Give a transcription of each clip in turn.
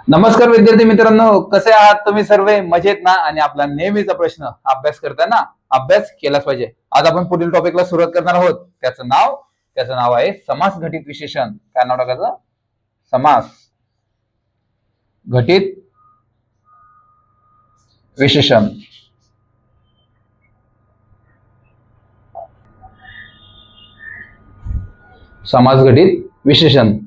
नमस्कार विद्यार्थी मित्रांनो कसे आहात तुम्ही सर्व? मजेत ना? आणि आपला नेहमीचा प्रश्न अभ्यास करताना अभ्यास केलाच पाहिजे. आज आपण पुढील टॉपिकला सुरुवात करणार आहोत. त्याचं नाव त्याचं नाव आहे समास घटित विशेषण. काय नाव टाकायचं? समास घटित विशेषण. समास घटित विशेषण.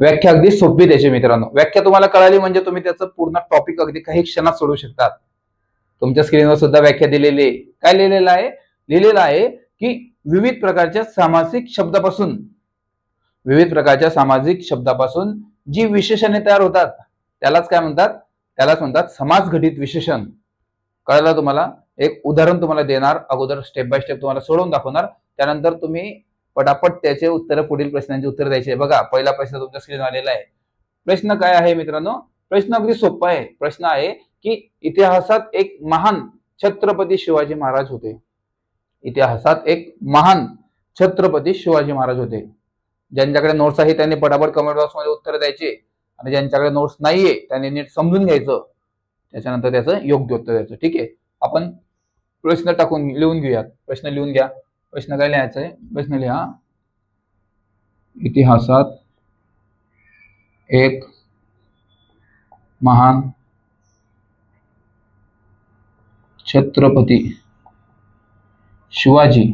व्याख्या अगदी सोपी त्याची मित्रांनो. व्याख्या तुम्हाला कळाली म्हणजे तुम्ही त्याचं पूर्ण टॉपिक अगदी काही क्षणात सोडू शकतात. तुमच्या स्क्रीनवर सुद्धा व्याख्या दिलेली आहे. काय लिहिलेलं आहे? लिहिलेलं आहे की विविध प्रकारच्या सामासिक शब्दापासून विविध प्रकारच्या सामाजिक शब्दापासून जी विशेषणे तयार होतात त्यालाच काय म्हणतात? त्यालाच म्हणतात समाज घटित विशेषण. कळलं तुम्हाला? एक उदाहरण तुम्हाला देणार अगोदर स्टेप बाय स्टेप तुम्हाला सोडवून दाखवणार. त्यानंतर तुम्ही पटापट त्याचे उत्तर पुढील प्रश्नांचे उत्तर द्यायचे बघा पहिला प्रश्न तुमच्या स्क्रीन आलेला आहे. प्रश्न काय आहे मित्रांनो? प्रश्न अगदी सोपा आहे. प्रश्न आहे की इतिहासात एक महान छत्रपती शिवाजी महाराज होते. इतिहासात एक महान छत्रपती शिवाजी महाराज होते. ज्यांच्याकडे नोट्स आहे त्यांनी पटापट कमेंट बॉक्समध्ये उत्तर द्यायचे. आणि ज्यांच्याकडे नोट्स नाहीये त्यांनी नीट समजून घ्यायचं. त्याच्यानंतर त्याचं योग्य उत्तर द्यायचं. ठीक आहे? आपण प्रश्न टाकून लिहून घेऊयात. प्रश्न लिहून घ्या. प्रश्न काय लिहायचा आहे? प्रश्न लिहा. इतिहासात एक महान छत्रपती शिवाजी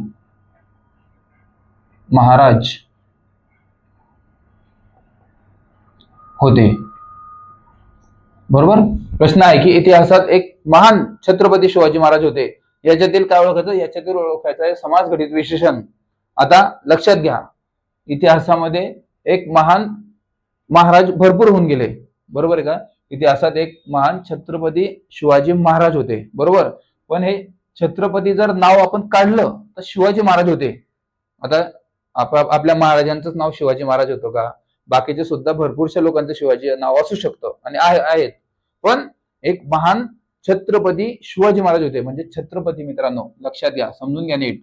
महाराज होते. बरोबर? प्रश्न आहे की इतिहासात एक महान छत्रपती शिवाजी महाराज होते. याच्यातील काय ओळखायचं याच्यातील ओळखायचं आहे समाज घटित विशेषण. आता लक्षात घ्या. इतिहासामध्ये एक महान महाराज भरपूर होऊन गेले. बरोबर आहे का? इतिहासात एक महान छत्रपती शिवाजी महाराज होते. बरोबर? पण हे छत्रपती जर नाव आपण काढलं तर शिवाजी महाराज होते. आता आप आपल्या महाराजांचंच नाव शिवाजी महाराज होतं का? बाकीचे सुद्धा भरपूरशा लोकांचं शिवाजी नाव असू शकतं आणि आहेत. पण एक महान छत्रपती शिवाजी महाराज होते. म्हणजे छत्रपती मित्रांनो लक्षात घ्या समजून घ्या नीट.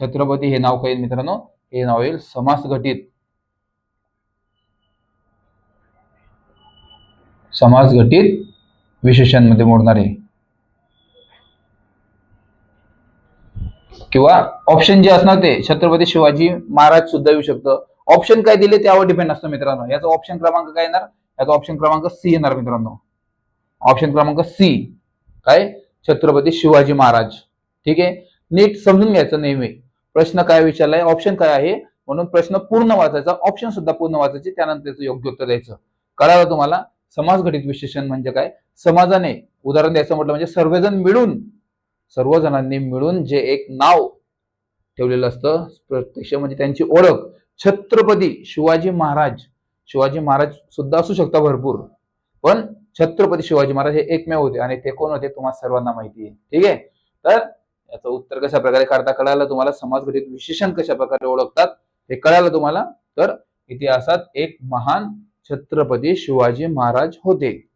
छत्रपती हे नाव काय मित्रांनो? हे नाव येईल समास घटित समास घटित विशेषांमध्ये मोडणारे. किंवा ऑप्शन जे असणार ते छत्रपती शिवाजी महाराज सुद्धा येऊ शकतं. ऑप्शन काय दिले त्यावर डिपेंड असतं मित्रांनो. याचा ऑप्शन क्रमांक काय येणार? याचा ऑप्शन क्रमांक सी येणार मित्रांनो. ऑप्शन क्रमांक सी. काय? छत्रपती शिवाजी महाराज. ठीक आहे? नीट समजून घ्यायचं नेहमी. प्रश्न काय विचारलाय? ऑप्शन काय आहे? म्हणून प्रश्न पूर्ण वाचायचा ऑप्शन सुद्धा पूर्ण वाचायचे त्यानंतर त्याचं योग्य उत्तर द्यायचं. कळालं तुम्हाला? समाज घटित विशेषण म्हणजे काय? समाजाने उदाहरण द्यायचं म्हटलं म्हणजे सर्वजण मिळून सर्वजणांनी मिळून जे एक नाव ठेवलेलं असतं प्रत्यक्ष म्हणजे त्यांची ओळख छत्रपती शिवाजी महाराज. शिवाजी महाराज सुद्धा असू शकता भरपूर. पण छत्रपती शिवाजी महाराज हे एकमेव होते आणि ते कोण होते तुम्हाला सर्वांना माहिती आहे. ठीक आहे? तर याचं उत्तर कशा प्रकारे काढता कळालं? तुम्हाला समाज घटित विशेषण कशा प्रकारे ओळखतात? हे कळालं तुम्हाला? तर इतिहासात एक महान छत्रपती शिवाजी महाराज होते.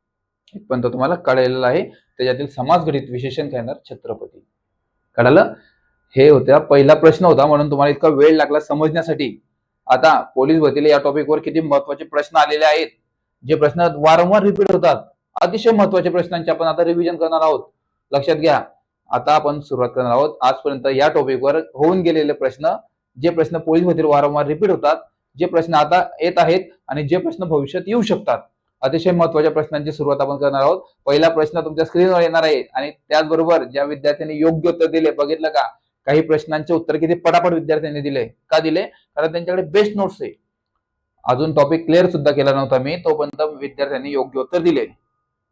पण तो तुम्हाला कळलेला आहे. त्याच्यातील समाज घटित विशेषण काय येणार? छत्रपती. कळालं? हे होत्या पहिला प्रश्न होता म्हणून तुम्हाला इतका वेळ लागला समजण्यासाठी. आता पोलीस भरतीला या टॉपिकवर किती महत्त्वाचे प्रश्न आलेले आहेत? जे प्रश्न वारंवार रिपीट होतात अतिशय महत्त्वाच्या प्रश्नांचे आपण आता रिव्हिजन करणार आहोत. लक्षात घ्या आता आपण सुरुवात करणार आहोत. आजपर्यंत या टॉपिकवर होऊन गेलेले प्रश्न जे प्रश्न पोलीस भरतीला वारंवार रिपीट होतात जे प्रश्न आता येत आहेत आणि जे प्रश्न भविष्यात येऊ शकतात. अतिशय महत्त्वाच्या प्रश्नांची सुरुवात आपण करणार आहोत. पहिला प्रश्न तुमच्या स्क्रीनवर येणार आहे आणि त्याचबरोबर ज्या विद्यार्थ्यांनी योग्य उत्तर दिले बघितलं का? काही प्रश्नांचे उत्तर किती पटापट विद्यार्थ्यांनी दिले? का दिले? कारण त्यांच्याकडे बेस्ट नोट्स आहे. अजून टॉपिक क्लिअर सुद्धा केला नव्हता मी तोपर्यंत विद्यार्थ्यांनी योग्य उत्तर दिले.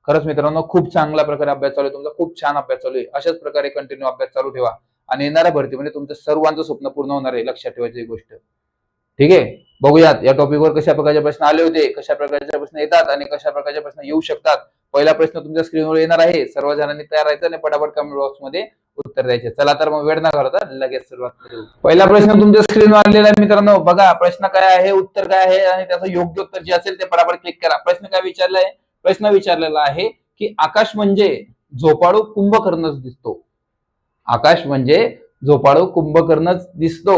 खरंच मित्रांनो खूप चांगल्या प्रकारे अभ्यास चालू आहे तुमचा खूप छान अभ्यास चालू आहे. अशाच प्रकारे कंटिन्यू अभ्यास चालू ठेवा आणि येणाऱ्या भरतीमध्ये तुमचं सर्वांचं स्वप्न पूर्ण होणार आहे लक्षात ठेवायची ही गोष्ट. ठीक आहे? बघूयात या टॉपिकवर कशा प्रकारचे प्रश्न आले होते कशा प्रकारचे प्रश्न येतात आणि कशा प्रकारचे प्रश्न येऊ शकतात? पहिला प्रश्न तुमच्या स्क्रीनवर येणार आहे. सर्व जणांनी तयार राहायचं आणि पटापट कमेंट बॉक्समध्ये उत्तर द्यायचे. चला तर मग वेळ न करता लगेच सुरुवात करू. पहिला प्रश्न तुमच्या स्क्रीनवर आलेला आहे मित्रांनो. बघा प्रश्न काय आहे उत्तर काय आहे आणि त्याचं योग्य उत्तर जे असेल ते पटापट क्लिक करा. प्रश्न काय विचारलाय प्रश्न विचारलेला आहे की आकाश म्हणजे झोपाळू कुंभकर्णच दिसतो. आकाश म्हणजे झोपाळू कुंभकर्णच दिसतो.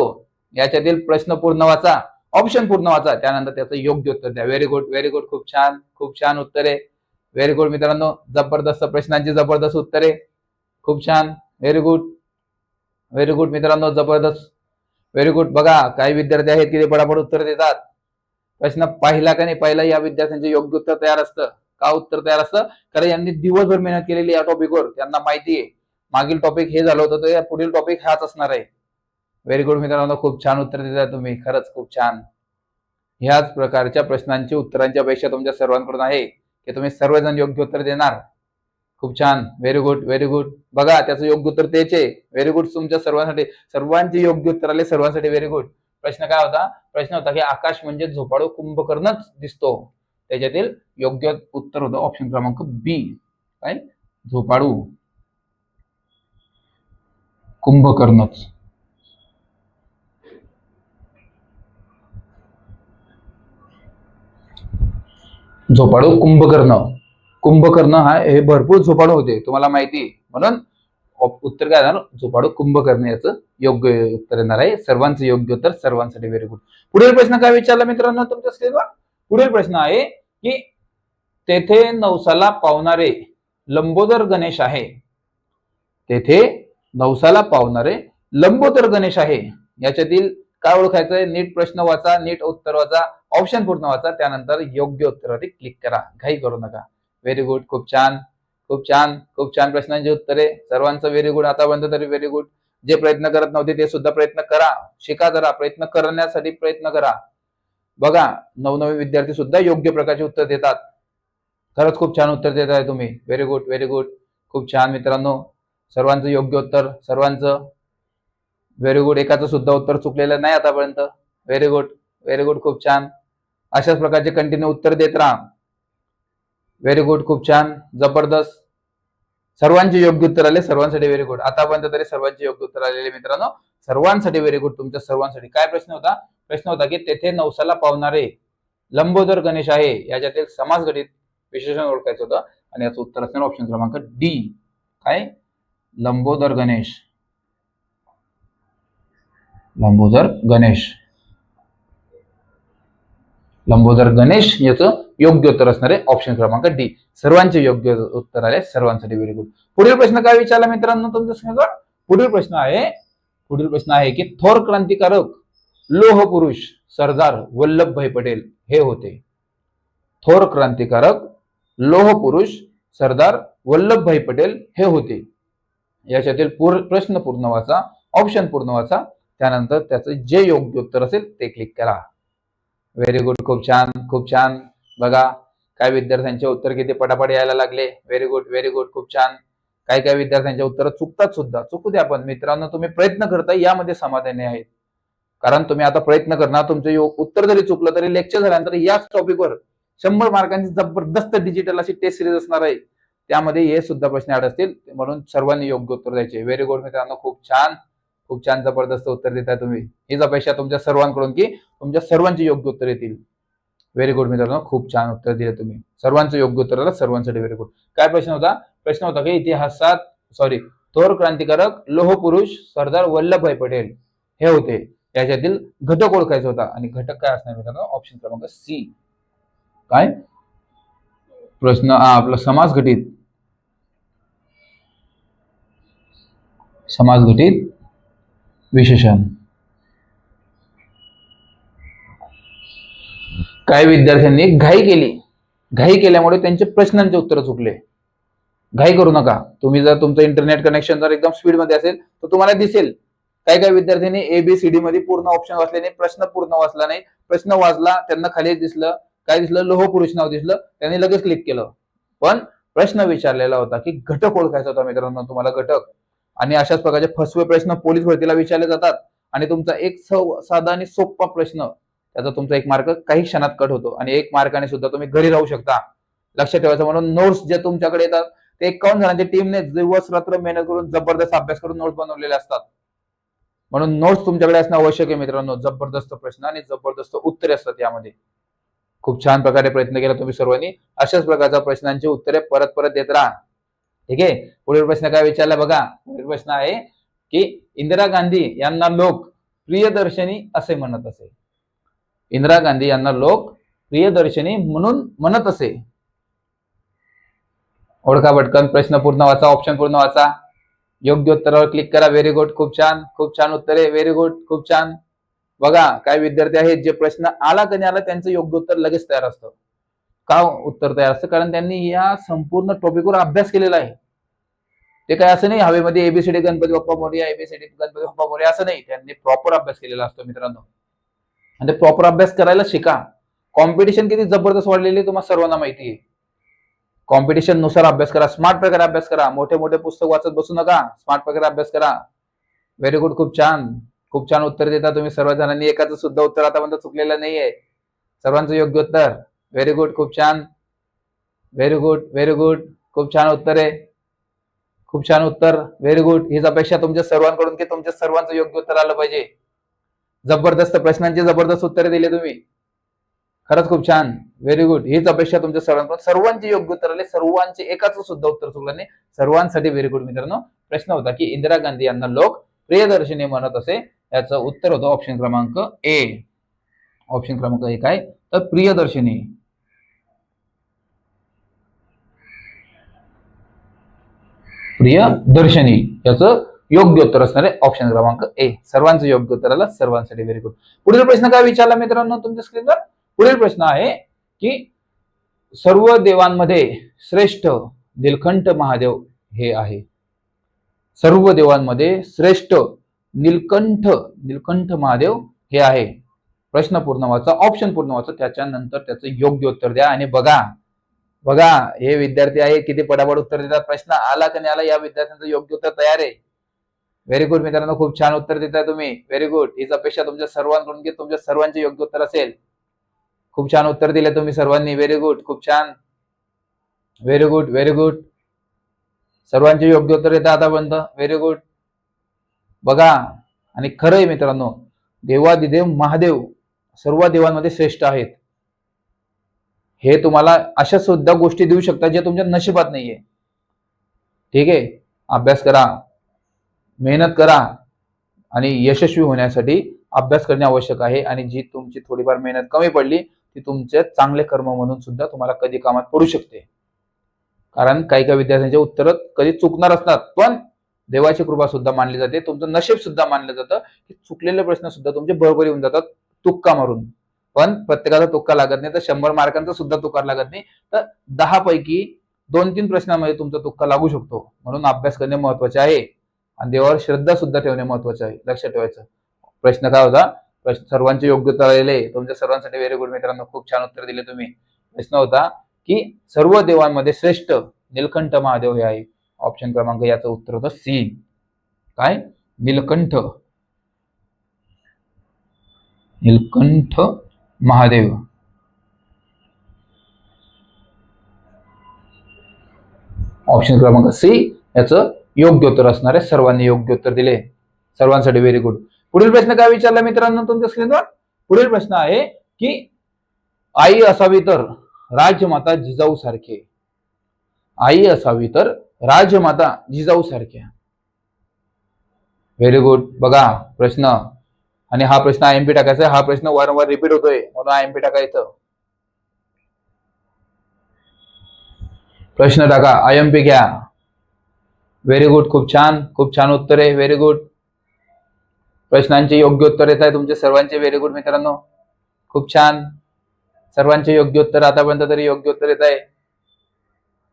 याच्यातील प्रश्न पूर्ण वाचा. ऑप्शन पूर्ण वाचा. त्यानंतर त्याचं योग्य उत्तर द्या. व्हेरी गुड व्हेरी गुड खूप छान खूप छान उत्तरे व्हेरी गुड मित्रांनो. जबरदस्त प्रश्नांची जबरदस्त उत्तरे. खूप छान. व्हेरी गुड व्हेरी गुड मित्रांनो जबरदस्त. व्हेरी गुड बघा काही विद्यार्थी आहेत की ते पडापड उत्तर देतात. प्रश्न पाहिला का नाही? पहिला या विद्यार्थ्यांचे योग्य उत्तर तयार असतं. का उत्तर तयार असतं? कारण यांनी दिवसभर मेहनत केलेली या टॉपिकवर त्यांना माहिती आहे. मागील टॉपिक हे झालं होतं तर या पुढील टॉपिक हाच असणार आहे. व्हेरी गुड मित्रांनो खूप छान उत्तर देता तुम्ही. खरंच खूप छान. ह्याच प्रकारच्या प्रश्नांची उत्तरांची अपेक्षा तुमच्या सर्वांकडून आहे. की तुम्ही सर्वजण योग्य उत्तर देणार. खूप छान. व्हेरी गुड व्हेरी गुड बघा त्याचं योग्य उत्तर तेच. आहे व्हेरी गुड तुमच्या सर्वांसाठी. सर्वांचे योग्य उत्तर आले सर्वांसाठी व्हेरी गुड प्रश्न काय होता? प्रश्न होता की आकाश म्हणजे झोपाळू कुंभकर्णच दिसतो. त्याच्यातील योग्य उत्तर होतं ऑप्शन क्रमांक बी काय झोपाळू कुंभकर्णच. झोपाळू कुंभकर्ण. कुंभकर्ण हा हे भरपूर झोपाडू होते तुम्हाला माहिती आहे. म्हणून उत्तर काय येणार झोपाडू कुंभकर्ण याचं योग्य उत्तर येणार आहे. सर्वांचं योग्य उत्तर सर्वांसाठी व्हेरी गुड पुढील प्रश्न काय विचारला मित्रांनो तुमच्या स्क्रीनवर पुढील प्रश्न आहे की तेथे नवसाला पावणारे लंबोदर गणेश आहे. तेथे नवसाला पावणारे लंबोदर गणेश आहे. याच्यातील काय ओळखायचं आहे? नीट प्रश्न वाचा नीट उत्तर वाचा ऑप्शन पूर्ण वाचा त्यानंतर योग्य उत्तरावरती क्लिक करा. घाई करू नका. व्हेरी गुड खूप छान. खूप छान. खूप छान प्रश्नांची उत्तरे. सर्वांचं व्हेरी गुड आतापर्यंत तरी व्हेरी गुड जे प्रयत्न करत नव्हते ते सुद्धा प्रयत्न करा. शिका जरा. प्रयत्न करण्यासाठी प्रयत्न करा. बघा नवनवीन विद्यार्थी सुद्धा योग्य प्रकारचे उत्तर देतात. खरंच खूप छान उत्तर देत आहे तुम्ही. व्हेरी गुड व्हेरी गुड खूप छान मित्रांनो. सर्वांचं योग्य उत्तर सर्वांचं व्हेरी गुड एकाचं सुद्धा उत्तर चुकलेलं नाही आतापर्यंत. व्हेरी गुड व्हेरी गुड खूप छान. अशाच प्रकारचे कंटिन्यू उत्तर देत राहा. व्हेरी गुड खूप छान. जबरदस्त. सर्वांचे योग्य उत्तर आले सर्वांसाठी व्हेरी गुड आतापर्यंत तरी सर्वांचे योग्य उत्तर आलेले मित्रांनो. सर्वांसाठी व्हेरी गुड तुमच्या सर्वांसाठी. काय प्रश्न होता? प्रश्न होता की तेथे नवसाला पावणारे लंबोदर गणेश आहे याच्यातील समास घटित विशेषण ओळखायचं होतं. आणि याचं उत्तर असणार ऑप्शन क्रमांक डी काय? लंबोदर गणेश. लंबोदर गणेश. लंबोदर गणेश याचं योग्य उत्तर असणार आहे ऑप्शन क्रमांक डी सर्वांचे योग्य उत्तर आले सर्वांसाठी व्हेरी गुड पुढील प्रश्न काय विचारला मित्रांनो तुमच्या पुढील प्रश्न आहे पुढील प्रश्न आहे की थोर क्रांतिकारक लोह पुरुष सरदार वल्लभभाई पटेल हे होते. थोर क्रांतिकारक लोह पुरुष सरदार वल्लभभाई पटेल हे होते. याच्यातील पूर- प्रश्न पूर्ण वाचा ऑप्शन पूर्ण वाचा त्यानंतर त्याचं जे योग्य उत्तर असेल ते क्लिक करा. व्हेरी गुड खूप छान खूप छान. बघा काय विद्यार्थ्यांचे उत्तर किती पटापट यायला लागले. व्हेरी गुड व्हेरी गुड खूप छान. काही काही विद्यार्थ्यांचे उत्तर चुकतात सुद्धा. चुकू द्या पण मित्रांनो तुम्ही प्रयत्न करता यामध्ये समाधानी आहेत. कारण तुम्ही आता प्रयत्न करणार तुमचं उत्तर जरी चुकलं तरी लेक्चर झाल्यानंतर याच टॉपिकवर शंभर मार्कांची जबरदस्त डिजिटल अशी टेस्ट सिरीज असणार आहे. त्यामध्ये हे सुद्धा प्रश्न ऍड असतील. म्हणून सर्वांनी योग्य उत्तर द्यायचे. व्हेरी गुड मित्रांनो खूप छान. खूप छान जबरदस्त उत्तर देताय तुम्ही. हीच अपेक्षा तुमच्या सर्वांकडून की तुमच्या सर्वांची योग्य उत्तर येतील. व्हेरी गुड मित्रांनो खूप छान उत्तर दिलं तुम्ही. सर्वांचं योग्य उत्तर आलं सर्वांसाठी व्हेरी गुड काय प्रश्न होता? प्रश्न होता की इतिहासात सॉरी थोर क्रांतिकारक लोहपुरुष सरदार वल्लभभाई पटेल हे होते. याच्यातील घटक ओळखायचा होता. आणि घटक काय असणार मित्रांनो? ऑप्शन क्रमांक सी काय? प्रश्न आपला समाज घटित. समाज घटित विशेषण. काही विद्यार्थ्यांनी घाई केली. घाई केल्यामुळे त्यांचे प्रश्नांचे उत्तर चुकले. घाई करू नका. तुम्ही जर तुमचं इंटरनेट कनेक्शन जर एकदम स्पीडमध्ये असेल तर तुम्हाला दिसेल. काही काही विद्यार्थ्यांनी एबीसीडी मध्ये पूर्ण ऑप्शन वाचल्याने प्रश्न पूर्ण वाचला नाही. प्रश्न वाचला त्यांना खाली दिसलं काय दिसलं? लोह पुरुष नाव दिसलं. त्यांनी लगेच क्लिक केलं. पण प्रश्न विचारलेला होता की घटक ओळखायचा होता मित्रांनो तुम्हाला घटक. आणि अशाच प्रकारचे फसवे प्रश्न पोलीस भरतीला विचारले जातात. आणि तुमचा एक साधा आणि सोपा प्रश्न त्याचा तुमचा एक मार्क काही क्षणात कट होतो. आणि एक मार्काने सुद्धा तुम्ही घरी राहू शकता. लक्षात ठेवायचं म्हणून नोट्स जे तुमच्याकडे येतात ते एकावन्न जणांच्या टीमने दिवस रात्र मेहनत करून जबरदस्त अभ्यास करून नोट्स बनवलेले असतात. म्हणून नोट्स तुमच्याकडे असणं आवश्यक आहे मित्रांनो. जबरदस्त प्रश्न आणि जबरदस्त उत्तरे असतात यामध्ये. खूप छान प्रकारे प्रयत्न केला तुम्ही सर्वांनी. अशाच प्रकारच्या प्रश्नांची उत्तरे परत परत देत राहा. ठीक आहे? पुढील प्रश्न काय विचारला बघा. पुढील प्रश्न आहे की इंदिरा गांधी यांना लोक प्रियदर्शनी असे म्हणत असे. इंदिरा गांधी यांना लोक प्रियदर्शनी म्हणून म्हणत असे. ओळखा भटकन प्रश्न पूर्ण वाचा ऑप्शन पूर्ण वाचा. योग्य उत्तरावर क्लिक करा. व्हेरी गुड खूप छान खूप छान उत्तरे. व्हेरी गुड खूप छान. बघा काय विद्यार्थी आहेत जे प्रश्न आला कधी आला त्यांचं योग्य उत्तर लगेच तयार असतं. का उत्तर तयार असतं? कारण त्यांनी या संपूर्ण टॉपिकवर अभ्यास केलेला आहे. ते काय असं नाही हवेमध्ये एबीसीडी गणपती बाप्पा मोर्या एबीसीडी गणपती बाप्पा मोर्या असं नाही. त्यांनी प्रॉपर अभ्यास केलेला असतो मित्रांनो. आणि प्रॉपर अभ्यास करायला शिका. कॉम्पिटिशन किती जबरदस्त वाढलेली आहे तुम्हाला सर्वांना माहिती आहे. कॉम्पिटिशननुसार अभ्यास करा स्मार्ट प्रकारे अभ्यास करा. मोठे मोठे पुस्तक वाचत बसू नका स्मार्ट प्रकारे अभ्यास करा. व्हेरी गुड खूप छान. खूप छान उत्तर देता तुम्ही सर्व जणांनी एकाच सुद्धा उत्तर आतापर्यंत चुकलेलं नाहीये. सर्वांचं योग्य उत्तर. व्हेरी गुड खूप छान. व्हेरी गुड व्हेरी गुड खूप छान उत्तर आहे. खूप छान उत्तर. व्हेरी गुड हीच अपेक्षा तुमच्या सर्वांकडून की तुमच्या सर्वांचं योग्य उत्तर आलं पाहिजे. जबरदस्त प्रश्नांची जबरदस्त उत्तरे दिली तुम्ही. खरंच खूप छान. व्हेरी गुड हीच अपेक्षा तुमच्या सर्वांकडून सर्वांचे योग्य उत्तर आले. सर्वांचे एकाच सुद्धा उत्तर चुकलं नाही. सर्वांसाठी व्हेरी गुड मित्रांनो. प्रश्न होता की इंदिरा गांधी यांना लोक प्रियदर्शनी म्हणत असे. याचं उत्तर होतं ऑप्शन क्रमांक ए ऑप्शन क्रमांक एक आहे. तर प्रियदर्शनी. प्रियदर्शनी. याचं योग्य उत्तर असणार आहे ऑप्शन क्रमांक ए सर्वांचं योग्य उत्तर आलं सर्वांसाठी व्हेरी गुड पुढील प्रश्न काय विचारला मित्रांनो तुमच्या स्क्रीनवर पुढील प्रश्न आहे की सर्व देवांमध्ये श्रेष्ठ निलकंठ महादेव हे आहे. सर्व देवांमध्ये श्रेष्ठ निलकंठ निलकंठ महादेव हे आहे. प्रश्न पूर्ण वाचा ऑप्शन पूर्ण वाचा त्याच्यानंतर त्याचं योग्य उत्तर द्या आणि बघा. बघा हे विद्यार्थी आहे किती पटापट उत्तर देतात प्रश्न आला का नाही आला या विद्यार्थ्यांचं योग्य उत्तर तयार आहे. व्हेरी गुड मित्रांनो खूप छान उत्तर देताय तुम्ही. व्हेरी गुड हीच अपेक्षा तुमच्या सर्वांकडून की तुमच्या सर्वांचे योग्य उत्तर असेल. खूप छान उत्तर दिले तुम्ही सर्वांनी. व्हेरी गुड खूप छान. व्हेरी गुड व्हेरी गुड सर्वांचे योग्य उत्तर येतं आतापर्यंत. व्हेरी गुड बघा. आणि खरं आहे मित्रांनो देवादिदेव महादेव सर्व देवांमध्ये श्रेष्ठ आहेत. हे तुम्हाला अशा सुद्धा गोष्टी देऊ शकतात ज्या तुमच्या नशिबात नाहीये. ठीक आहे? अभ्यास करा. मेहनत करा आणि यशस्वी होण्यासाठी अभ्यास करणे आवश्यक आहे आणि जी तुमची थोडीफार मेहनत कमी पडली ती तुमचे चांगले कर्म म्हणून सुद्धा तुम्हाला कधी कामात पडू शकते. कारण काही काही विद्यार्थ्यांच्या उत्तर कधी चुकणार असतात पण देवाची कृपा सुद्धा मानली जाते. तुमचं नशीब सुद्धा मानलं जातं की चुकलेले प्रश्न सुद्धा तुमचे बरोबर येऊन जातात तुक्का मारून. पण प्रत्येकाचा तुक्का लागत नाही तर शंभर मार्कांचा सुद्धा तुकार लागत नाही. तर दहा पैकी दोन तीन प्रश्नामध्ये तुमचा तुक्का लागू शकतो. म्हणून अभ्यास करणे महत्त्वाचे आहे. आणि देवावर श्रद्धा सुद्धा ठेवणे महत्त्वाचे आहे. लक्षात ठेवायचं. प्रश्न काय होता? प्रश्न सर्वांचे योग्य आलेले तुमच्या सर्वांसाठी व्हेरी गुड मित्रांनो खूप छान उत्तर दिले तुम्ही. प्रश्न होता की सर्व देवांमध्ये श्रेष्ठ निलकंठ महादेव हे आहे. ऑप्शन क्रमांक याचं उत्तर होतं सी काय? निलकंठ. निलकंठ महादेव. ऑप्शन क्रमांक सी याचं योग्य उत्तर असणार आहे सर्वांनी योग्य उत्तर दिले. सर्वांसाठी व्हेरी गुड पुढील प्रश्न काय विचारला मित्रांनो तुमच्या स्क्रीनवर पुढील प्रश्न आहे की आई असावी तर राजमाता जिजाऊ सारखे. आई असावी तर राजमाता जिजाऊ सारख्या व्हेरी गुड बघा प्रश्न. आणि हा प्रश्न आय एमपी टाकायचा हा प्रश्न वारंवार रिपीट होतोय. म्हणून आय एम पी टाकायचं प्रश्न टाका. आय एम पी घ्या. व्हेरी गुड खूप छान. खूप छान उत्तर. आहे व्हेरी गुड प्रश्नांचे योग्य उत्तर येत आहे तुमचे सर्वांचे. व्हेरी गुड मित्रांनो. खूप छान. सर्वांचे योग्य उत्तर आतापर्यंत तरी योग्य उत्तर येत आहे.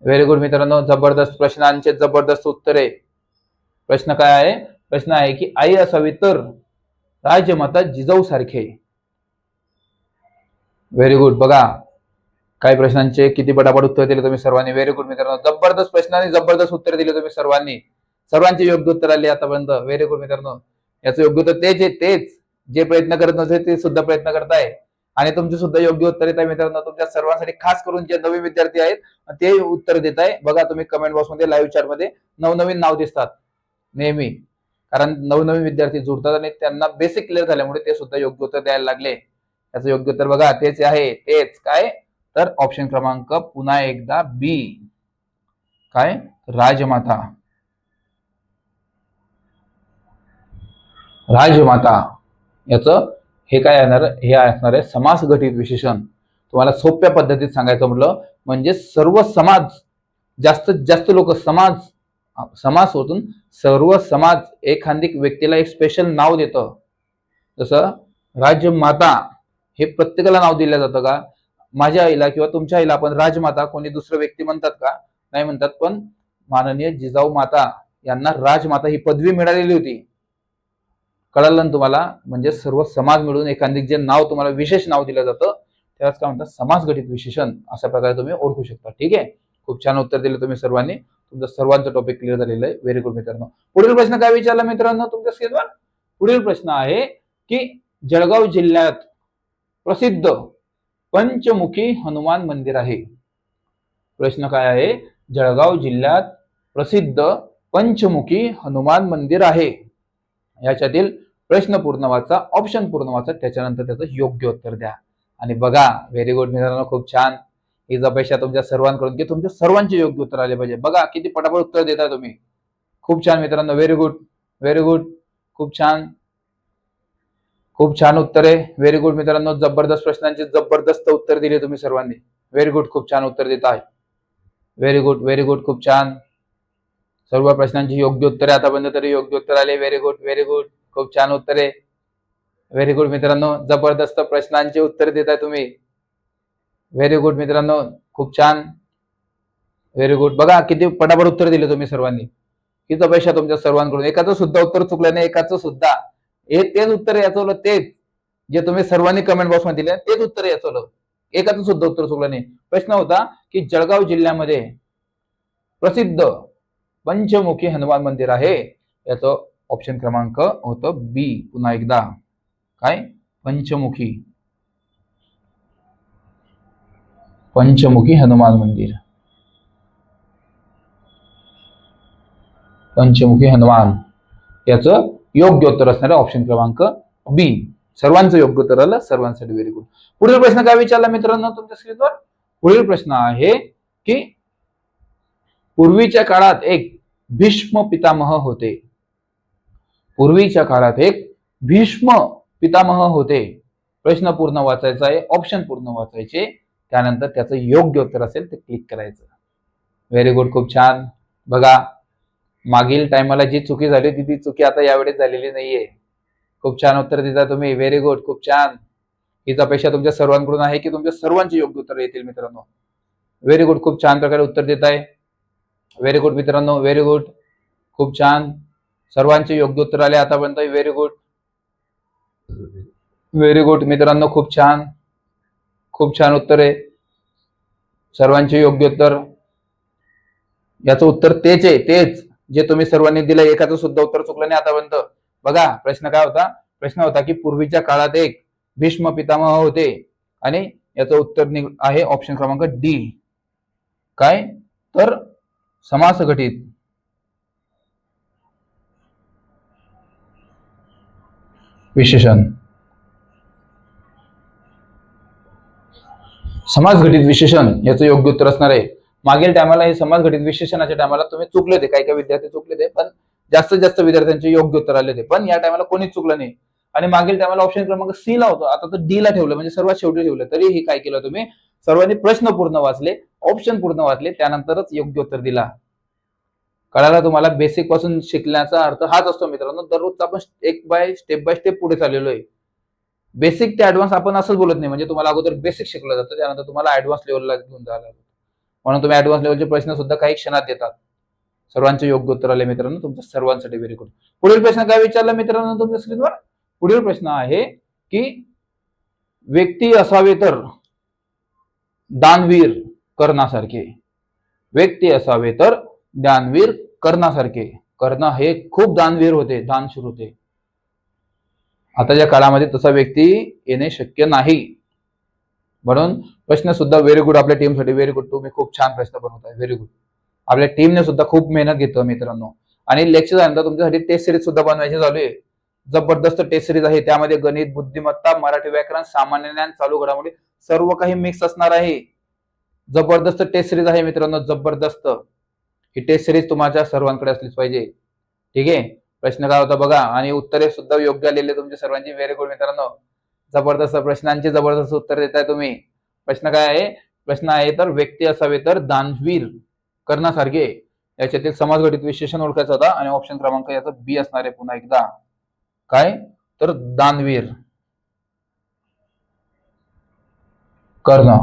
व्हेरी गुड मित्रांनो. जबरदस्त प्रश्नांचे जबरदस्त उत्तर. आहे प्रश्न काय आहे? प्रश्न आहे की आई असावी तर राजमाता जिजाऊ सारखे व्हेरी गुड बघा. काही प्रश्नांचे किती पटापट उत्तर दिले तुम्ही सर्वांनी? व्हेरी गुड मित्रांनो. जबरदस्त प्रश्नांनी जबरदस्त उत्तर दिले तुम्ही सर्वांनी. सर्वांचे योग्य उत्तर आले आतापर्यंत. व्हेरी गुड मित्रांनो. याचं योग्य उत्तर तेच आहे तेच. जे प्रयत्न करत नसेल ते सुद्धा प्रयत्न करताय. आणि तुमचे सुद्धा योग्य उत्तर येत आहे मित्रांनो. तुमच्या सर्वांसाठी खास करून जे नवीन विद्यार्थी आहेत ते उत्तर देत आहे. बघा तुम्ही कमेंट बॉक्समध्ये लाईव्ह चॅटमध्ये नवनवीन नाव दिसतात. नेहमी. कारण नवनवीन विद्यार्थी जुळतात आणि त्यांना बेसिक क्लिअर झाल्यामुळे ते सुद्धा योग्य उत्तर द्यायला लागले. त्याचं योग्य उत्तर बघा. तेच आहे तेच. काय? तर ऑप्शन क्रमांक पुन्हा एकदा बी काय? राजमाता. राजमाता. याचं हे काय येणार? हे असणार आहे समास घटित विशेषण. तुम्हाला सोप्या पद्धतीत सांगायचं म्हटलं म्हणजे सर्व समाज जास्तीत जास्त लोक समाज समास होतून सर्व समाज एखादी व्यक्तीला एक स्पेशल नाव देतं. जसं राजमाता हे प्रत्येकाला नाव दिलं जातं का? माझ्या आईला किंवा तुमच्या आईला आपण राजमाता कोणी दुसरं व्यक्ती म्हणतात का? नाही म्हणतात पण माननीय जिजाऊ माता यांना राजमाता ही पदवी मिळालेली होती. कळालं ना तुम्हाला? म्हणजे सर्व समाज मिळून एखादी जे नाव तुम्हाला विशेष नाव दिलं जातं त्यालाच काय म्हणतात? समाजगठित विशेषण अशा प्रकारे तुम्ही ओळखू शकता. ठीक आहे? खूप छान उत्तर दिलं तुम्ही सर्वांनी. तुमचं सर्वांचं टॉपिक क्लिअर झालेलं आहे. व्हेरी गुड मित्रांनो. पुढील प्रश्न काय विचारला मित्रांनो तुमच्या स्क्रीनवर पुढील प्रश्न आहे की जळगाव जिल्ह्यात प्रसिद्ध पंचमुखी हनुमान मंदिर आहे. प्रश्न काय आहे? जळगाव जिल्ह्यात प्रसिद्ध पंचमुखी हनुमान मंदिर आहे. याच्यातील प्रश्न पूर्ण वाचा ऑप्शन पूर्ण वाचा त्याच्यानंतर त्याचं योग्य उत्तर द्या. आणि बघा व्हेरी गुड मित्रांनो खूप छान. हीच अपेक्षा तुमच्या सर्वांकडून की तुमच्या सर्वांचे योग्य उत्तर आले पाहिजे. बघा किती पटापट उत्तर देता तुम्ही. खूप छान मित्रांनो व्हेरी गुड व्हेरी गुड खूप छान. खूप छान उत्तर. आहे व्हेरी गुड मित्रांनो जबरदस्त प्रश्नांची जबरदस्त उत्तर दिली तुम्ही सर्वांनी. व्हेरी गुड खूप छान उत्तर देत आहे. व्हेरी गुड व्हेरी गुड खूप छान. सर्व प्रश्नांची योग्य उत्तरे आतापर्यंत तरी योग्य उत्तर आले. व्हेरी गुड व्हेरी गुड खूप छान उत्तरे. व्हेरी गुड मित्रांनो जबरदस्त प्रश्नांची उत्तर देताय तुम्ही. व्हेरी गुड मित्रांनो खूप छान. व्हेरी गुड बघा किती पटापट उत्तर दिले तुम्ही सर्वांनी. हीच अपेक्षा तुमच्या सर्वांकडून. एकाचं सुद्धा उत्तर चुकलं नाही एकाचं सुद्धा. हे तेच उत्तर याचवलं तेच जे तुम्ही सर्वांनी कमेंट बॉक्समध्ये दिले तेच उत्तर याचवलं. एकाचं सुद्धा उत्तर चुकलं नाही. प्रश्न होता की जळगाव जिल्ह्यामध्ये प्रसिद्ध पंचमुखी हनुमान मंदिर आहे. याचं ऑप्शन क्रमांक होतं बी पुन्हा एकदा. काय? पंचमुखी. पंचमुखी हनुमान मंदिर. पंचमुखी हनुमान. याचं योग्य उत्तर असणार ऑप्शन क्रमांक बी सर्वांचं योग्य उत्तर आलं सर्वांसाठी व्हेरी गुड पुढील प्रश्न काय विचारला मित्रांनो तुमच्या स्क्रीनवर पुढील प्रश्न आहे की पूर्वीच्या काळात एक भीष्म पितामह होते. पूर्वीच्या काळात एक भीष्म पितामह होते. प्रश्न पूर्ण वाचायचा आहे ऑप्शन पूर्ण वाचायचे. त्यानंतर त्याचं योग्य उत्तर असेल ते क्लिक करायचं. व्हेरी गुड खूप छान. बघा मागील टायमाला जी चुकी झाली होती ती चुकी आता यावेळेस झालेली नाहीये. खूप छान उत्तर देता तुम्ही. व्हेरी गुड खूप छान. हीच अपेक्षा तुमच्या सर्वांकडून आहे की तुमच्या सर्वांचे योग्य उत्तर येतील मित्रांनो. व्हेरी गुड खूप छान प्रकारे उत्तर देत आहे व्हेरी गुड मित्रांनो. व्हेरी गुड खूप छान. सर्वांचे योग्य उत्तर आले आतापर्यंत व्हेरी गुड व्हेरी गुड मित्रांनो खूप छान. खूप छान उत्तर आहे. सर्वांचे योग्य उत्तर. याचं उत्तर तेच आहे. तेच. जे तुम्ही सर्वांनी दिलं एकाचं सुद्धा उत्तर चुकलं नाही आतापर्यंत. बघा प्रश्न काय होता? प्रश्न होता की पूर्वीच्या काळात एक भीष्म पितामह होते आणि याचं उत्तर आहे ऑप्शन क्रमांक डी काय? तर समास घटित विशेषण. समाज घटित विशेषण याचं योग्य उत्तर असणार आहे. मागील टायमाला हे समाज घटित विशेषणाच्या टायमाला तुम्ही चुकले होते. काही काही विद्यार्थी चुकले होते पण जास्तीत जास्त विद्यार्थ्यांचे योग्य उत्तर आले होते. पण या टायमाला कोणीच चुकलं नाही. आणि मागील टायमाला ऑप्शन क्रमांक सी ला होतो. आता तर डी ला ठेवलं म्हणजे सर्वात शेवटी ठेवलं. तरी हे काय केलं तुम्ही? सर्वांनी प्रश्न पूर्ण वाचले ऑप्शन पूर्ण वाचले त्यानंतरच योग्य उत्तर दिला. कळाला तुम्हाला? बेसिकपासून शिकण्याचा अर्थ हाच असतो मित्रांनो. दररोज आपण एक बाय स्टेप बाय स्टेप पुढे चाललेलो आहे बेसिक ते ऍडव्हान्स आपण असंच बोलत नाही. म्हणजे तुम्हाला अगोदर बेसिक शिकलं जातं त्यानंतर तुम्हाला ऍडव्हान्स लेवलला घेऊन जायला म्हणून तुम्ही ऍडव्हान्स लेवलचे प्रश्न सुद्धा काही क्षणात देतात सर्वांचे योग्य उत्तर आले मित्रांनो तुमच्या सर्वांसाठी व्हेरी गुड पुढील प्रश्न काय विचारला मित्रांनो तुमच्या स्क्रीनवर पुढील प्रश्न आहे की व्यक्ती असावे तर दानवीर कर्णासारखे. व्यक्ती असावे तर दानवीर कर्णासारखे. कर्ण हे खूप दानवीर होते दानशूर होते. आताच्या काळामध्ये तसा व्यक्ती येणे शक्य नाही. म्हणून प्रश्न सुद्धा व्हेरी गुड आपल्या टीमसाठी व्हेरी गुड तुम्ही खूप छान प्रश्न बनवताय. व्हेरी गुड आपल्या टीमने सुद्धा खूप मेहनत घेतो मित्रांनो. आणि लेक्चर झाल्यानंतर तुमच्यासाठी टेस्ट सिरीज सुद्धा बनवायची चालू आहे. जबरदस्त टेस्ट सिरीज आहे. त्यामध्ये गणित बुद्धिमत्ता मराठी व्याकरण सामान्य ज्ञान चालू घडामोडी सर्व काही मिक्स असणार आहे. जबरदस्त टेस्ट सिरीज आहे मित्रांनो. जबरदस्त. ही टेस्ट सिरीज तुम्हाला सर्वांकडे असलीच पाहिजे. ठीक आहे? प्रश्न काय होता बघा. आणि उत्तरे सुद्धा योग्य आलेले तुमच्या सर्वांची. व्हेरी गुड मित्रांनो. जबरदस्त प्रश्नांचे जबरदस्त उत्तर देताय तुम्ही. प्रश्न काय आहे? प्रश्न आहे तर व्यक्ती असावे तर दानवीर कर्णासारखे याच्यातील समाज घटित विशेषण ओळखायचा होता आणि ऑप्शन क्रमांक याचा बी असणार आहे पुन्हा एकदा. काय? तर दानवीर. कर्ण.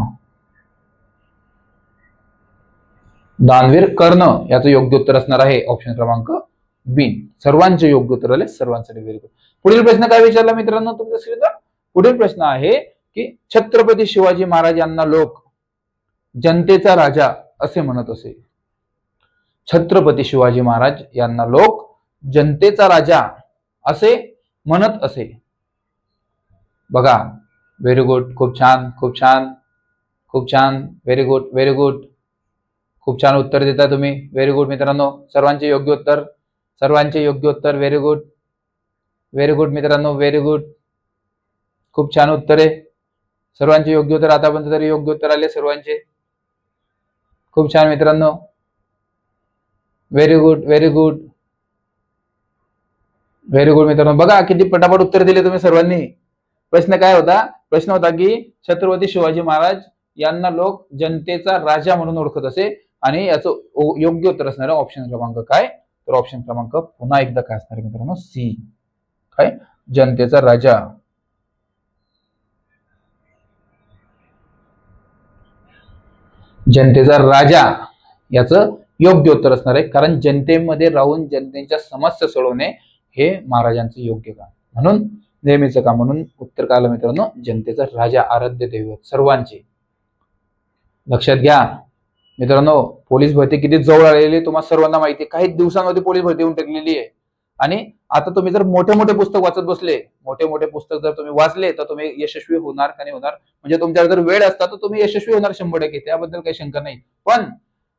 दानवीर कर्ण याचं योग्य उत्तर असणार आहे. ऑप्शन क्रमांक बी सर्वांचे योग्य उत्तर आले सर्वांसाठी व्हेरी गुड पुढील प्रश्न काय विचारला मित्रांनो तुमच्या स्क्रीनवर पुढील प्रश्न आहे की छत्रपती शिवाजी महाराज यांना लोक जनतेचा राजा असे म्हणत असे. छत्रपती शिवाजी महाराज यांना लोक जनतेचा राजा असे म्हणत असे. बघा व्हेरी गुड खूप छान खूप छान खूप छान व्हेरी गुड व्हेरी गुड खूप छान उत्तर देता तुम्ही व्हेरी गुड मित्रांनो. सर्वांचे योग्य उत्तर सर्वांचे योग्य उत्तर व्हेरी गुड व्हेरी गुड मित्रांनो व्हेरी गुड खूप छान उत्तरे सर्वांचे योग्य उत्तर आतापर्यंत तरी योग्य उत्तर आले सर्वांचे. खूप छान मित्रांनो. Very good very good very good मित्रांनो. बघा किती पटापट उत्तर दिले तुम्ही सर्वांनी. प्रश्न काय होता? प्रश्न होता की छत्रपती शिवाजी महाराज यांना लोक जनतेचा राजा म्हणून ओळखत असे आणि याचं योग्य उत्तर असणार ऑप्शन क्रमांक काय? तर ऑप्शन क्रमांक पुन्हा एकदा काय असणार मित्रांनो? सी काय? जनतेचा राजा. जनतेचा राजा याचं योग्य उत्तर असणार आहे. कारण जनतेमध्ये राहून जनतेच्या समस्या सोडवणे हे महाराजांचं योग्य काम. म्हणून नेहमीचं काम म्हणून उत्तर काल मित्रांनो जनतेचा राजा आराध्य दैवत सर्वांचे. लक्षात घ्या मित्रांनो पोलीस भरती किती जवळ आलेली आहे तुम्हाला सर्वांना माहिती काही दिवसांमध्ये पोलीस भरती होऊन टाकलेली आहे. आणि आता तुम्ही जर मोठे मोठे पुस्तक वाचत बसले मोठे मोठे पुस्तक जर तुम्ही वाचले तर तुम्ही यशस्वी होणार का नाही होणार? म्हणजे तुमच्याकडे जर वेळ असता तर तुम्ही यशस्वी होणार शंभर टक्के. त्याबद्दल काही शंका नाही. पण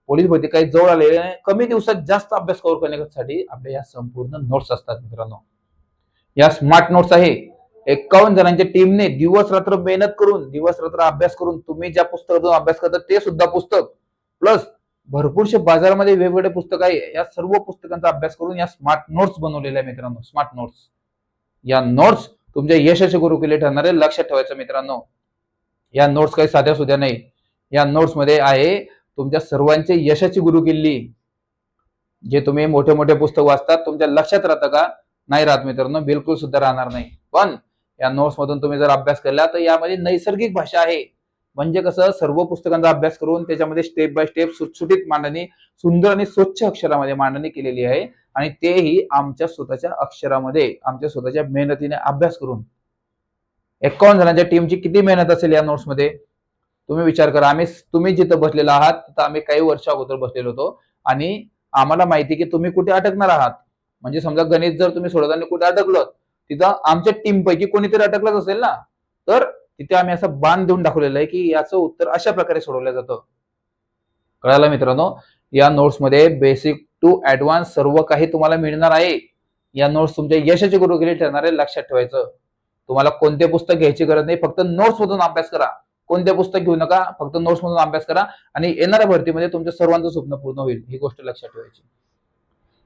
पोलीस भरती काही जवळ आले कमी दिवसात जास्त अभ्यास कव्हर करण्यासाठी आपल्या या संपूर्ण नोट्स असतात मित्रांनो. या स्मार्ट नोट्स आहे. एकावन्न जणांच्या टीमने दिवस रात्र मेहनत करून दिवस रात्र अभ्यास करून तुम्ही ज्या पुस्तकातून अभ्यास करता ते सुद्धा पुस्तक. प्लस भरपूरशे बाजारामध्ये वेगवेगळे पुस्तक आहे. या सर्व पुस्तकांचा अभ्यास करून या स्मार्ट नोट्स बनवलेल्या आहे मित्रांनो. स्मार्ट नोट्स या नोट्स तुमच्या यशाचे गुरु केले ठरणारे लक्षात ठेवायचं मित्रांनो. या नोट्स काही साध्या सुद्या नाही. या नोट्समध्ये आहे तुमच्या सर्वांचे यशाची गुरु किल्ली जे तुम्ही मोठे मोठे पुस्तक वाचतात तुमच्या लक्षात राहतं का? नाही राहत मित्रांनो. बिलकुल सुद्धा राहणार नाही. पण या नोट्स मधून तुम्ही जर अभ्यास केला तर यामध्ये नैसर्गिक भाषा आहे. म्हणजे कसं सर्व पुस्तकांचा अभ्यास करून त्याच्यामध्ये स्टेप बाय स्टेप सुटसुटीत मांडणी सुंदर आणि स्वच्छ अक्षरामध्ये मांडणी केलेली आहे. आणि तेही आमच्या स्वतःच्या अक्षरामध्ये आमच्या स्वतःच्या मेहनतीने अभ्यास करून. एकावन्न जणांच्या टीमची किती मेहनत असेल या नोट्समध्ये? तुम्ही विचार करा. आम्ही तुम्ही जिथं बसलेला आहात तिथं आम्ही काही वर्ष अगोदर बसलेलो होतो. आणि आम्हाला माहिती की तुम्ही कुठे अटकणार आहात? म्हणजे समजा गणित जर तुम्ही सोडवताना कुठे अटकलो तिथं आमच्या टीम पैकी कोणीतरी अटकलंच असेल ना? तर तिथे आम्ही असं बांध देऊन दाखवलेलं आहे की याचं उत्तर अशा प्रकारे सोडवलं जातं. कळालं मित्रांनो? या नोट्समध्ये बेसिक टू ऍडव्हान्स सर्व काही तुम्हाला मिळणार आहे. या नोट्स तुमच्या यशाचे गुरुगिरी ठरणार आहे लक्षात ठेवायचं. तुम्हाला कोणते पुस्तक घ्यायची गरज नाही फक्त नोट्स मधून अभ्यास करा. कोणते पुस्तक घेऊ नका फक्त नोट्स मधून अभ्यास करा आणि येणाऱ्या भरतीमध्ये तुमच्या सर्वांचं स्वप्न पूर्ण होईल ही गोष्ट लक्षात ठेवायची.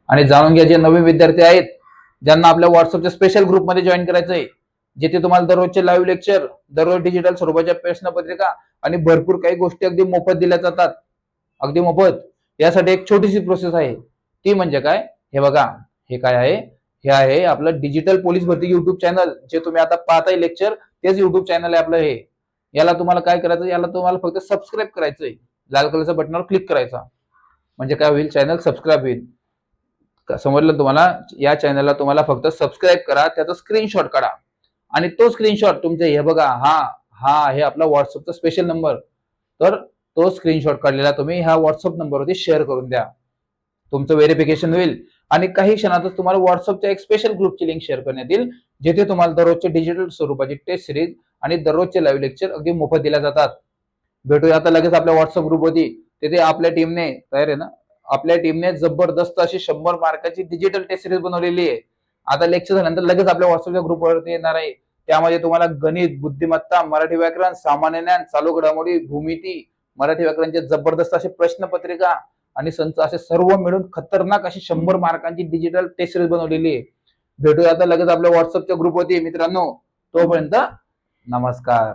आणि जाणून घ्या जे नवीन विद्यार्थी आहेत ज्यांना आपल्या व्हॉट्सअपच्या स्पेशल ग्रुपमध्ये जॉईन करायचं आहे जिथे तुम्हाला दररोजचे लाईव्ह लेक्चर दररोज डिजिटल स्वरूपाच्या प्रश्नपत्रिका आणि भरपूर काही गोष्टी अगदी मोफत दिल्या जातात. अगदी मोफत. यासाठी एक छोटीशी प्रोसेस आहे. ती म्हणजे काय? हे बघा. हे काय आहे? हे आहे आपलं डिजिटल पोलीस भरती युट्यूब चॅनल जे तुम्ही आता पाहताय लेक्चर तेच युट्यूब चॅनल आहे आपलं हे. याला तुम्हाला काय करायचं याला तुम्हाला फक्त सबस्क्राईब करायचंय. लाल कलरच्या बटनावर क्लिक करायचा. म्हणजे काय होईल? चॅनल सबस्क्राईब होईल. समजलं तुम्हाला? या चॅनलला तुम्हाला फक्त सबस्क्राईब करा. त्याचा स्क्रीनशॉट काढा. आणि तो स्क्रीनशॉट तुमचे हे बघा हा हा आहे आपला व्हॉट्सअपचा स्पेशल नंबर तर तो स्क्रीनशॉट काढलेला तुम्ही ह्या व्हॉट्सअप नंबरवरती शेअर करून द्या. तुमचं व्हेरिफिकेशन होईल. आणि काही क्षणातच तुम्हाला व्हॉट्सअपच्या एक स्पेशल ग्रुपची लिंक शेअर करण्यात येईल जिथे तुम्हाला दररोजचे डिजिटल स्वरूपाची टेस्ट सिरीज आणि दररोजचे लाईव्ह लेक्चर अगदी मोफत दिल्या जातात. भेटूया आता लगेच आपल्या व्हॉट्सअप ग्रुपवरती तिथे आपल्या टीमने तयार आहे ना? आपल्या टीमने जबरदस्त अशी शंभर मार्काची डिजिटल टेस्ट सिरीज बनवलेली आहे. आता लेक्चर झाल्यानंतर लगेच आपल्या व्हॉट्सअपच्या ग्रुपवरती येणार आहे. त्यामध्ये तुम्हाला गणित बुद्धिमत्ता मराठी व्याकरण सामान्य ज्ञान चालू घडामोडी भूमिती मराठी व्याकरणचे जबरदस्त असे प्रश्नपत्रिका आणि संच असे सर्व मिळून खतरनाक अशी शंभर मार्कांची डिजिटल टेस्ट सिरीज बनवलेली आहे. भेटूया आता लगेच आपल्या व्हॉट्सअपच्या ग्रुपवरती मित्रांनो तोपर्यंत नमस्कार.